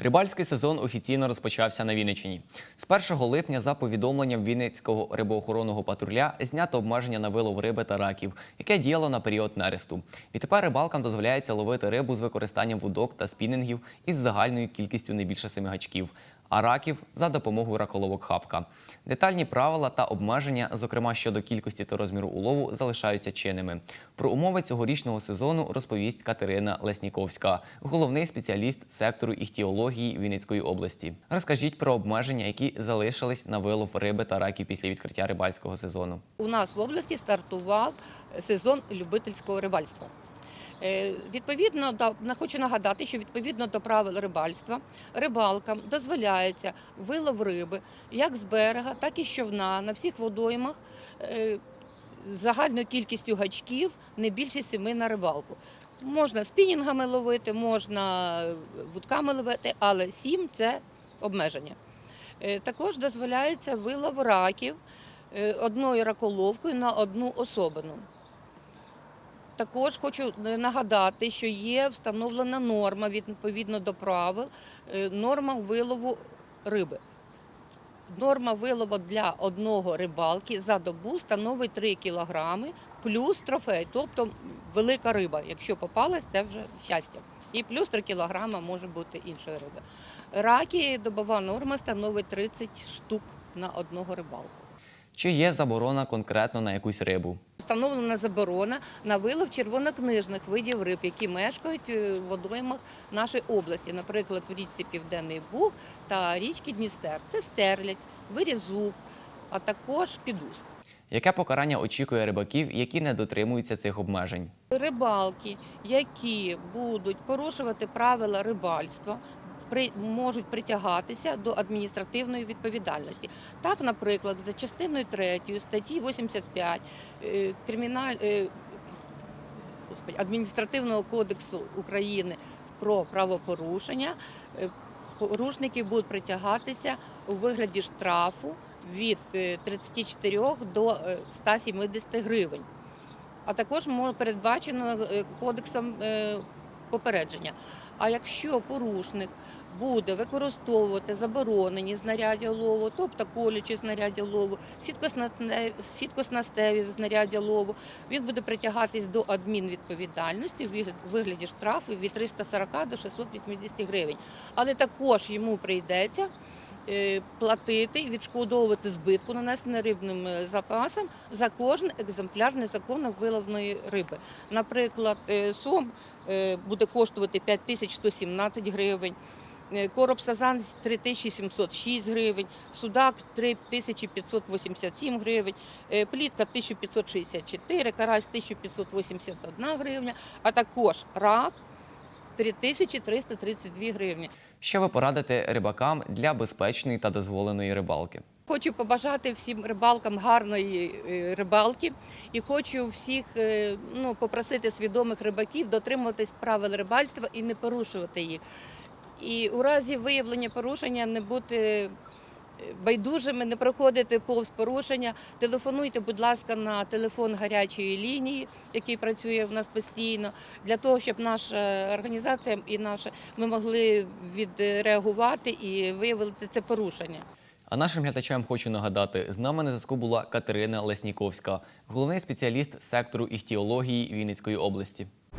Рибальський сезон офіційно розпочався на Вінниччині. З 1 липня, за повідомленням Вінницького рибоохоронного патруля, знято обмеження на вилов риби та раків, яке діяло на період нересту. Відтепер рибалкам дозволяється ловити рибу з використанням вудок та спінінгів із загальною кількістю не більше семи гачків, а раків за допомогою раколовок хапка. Детальні правила та обмеження, зокрема щодо кількості та розміру улову, залишаються чинними. Про умови цьогорічного сезону розповість Катерина Лесніковська, головний спеціаліст сектору іхтіології Вінницької області. Розкажіть про обмеження, які залишились на вилов риби та раків після відкриття рибальського сезону. У нас в області стартував сезон любительського рибальства. Е, Відповідно до хочу нагадати, що відповідно до правил рибальства рибалкам дозволяється вилов риби як з берега, так і з човна на всіх водоймах е, загальною кількістю гачків не більше семи на рибалку. Можна спінінгами ловити, можна вудками ловити, але сім це обмеження. Е, Також дозволяється вилов раків одною раколовкою на одну особину. Також хочу е, нагадати, що є встановлена норма відповідно до правил, е, норма вилову риби. Норма вилову для одного рибалки за добу становить 3 кілограми плюс трофей, тобто велика риба. Якщо попалась, це вже щастя. І плюс 3 кілограма може бути іншої риби. Раки добова норма становить 30 штук на одного рибалку. Чи є заборона конкретно на якусь рибу? Встановлена заборона на вилов червонокнижних видів риб, які мешкають е, в водоймах нашої області, наприклад, в річці Південний Буг та річки Дністер. Це стерлядь, вирізуб, а також підуст. Яке покарання очікує рибаків, які не дотримуються цих обмежень? Рибалки, які будуть порушувати правила рибальства, при, можуть притягатися до адміністративної відповідальності. Так, наприклад, за частиною 3 статті 85 е, криміналь, е, господи, адміністративного кодексу України про правопорушення е, порушники будуть притягатися у вигляді штрафу від е, 34 до е, 170 гривень а також передбачено кодексом попередження. А якщо порушник буде використовувати заборонені знаряддя лову, тобто колючі знаряддя лову, сіткосна- сіткоснастеві знаряддя лову, він буде притягатись до адмінвідповідальності в вигляді штрафу від 340 до 680 гривень. Але також йому прийдеться е, платити і відшкодовувати збитку, нанесене рибним е, запасом за кожен екземпляр незаконно виловної риби. Наприклад, е, сом буде коштувати 5117 гривень. е, Короб сазан 3706 гривень, судак 3587 гривень, е, плітка 1564, карась 1581 гривня, а також рак 3332 гривні. Що ви порадите рибакам для безпечної та дозволеної рибалки? Хочу побажати всім рибалкам гарної е, рибалки і хочу всіх е, ну, попросити свідомих рибаків дотримуватись правил рибальства і не порушувати їх. І у разі виявлення порушення не бути е, байдужими, не проходити повз порушення. Телефонуйте, будь ласка, на телефон гарячої лінії, який працює в нас постійно, для того, щоб наша організація і наша ми могли відреагувати і виявити це порушення. А нашим глядачам хочу нагадати, з нами на зв'язку була Катерина Лесніковська, головний спеціаліст сектору іхтіології Вінницької області.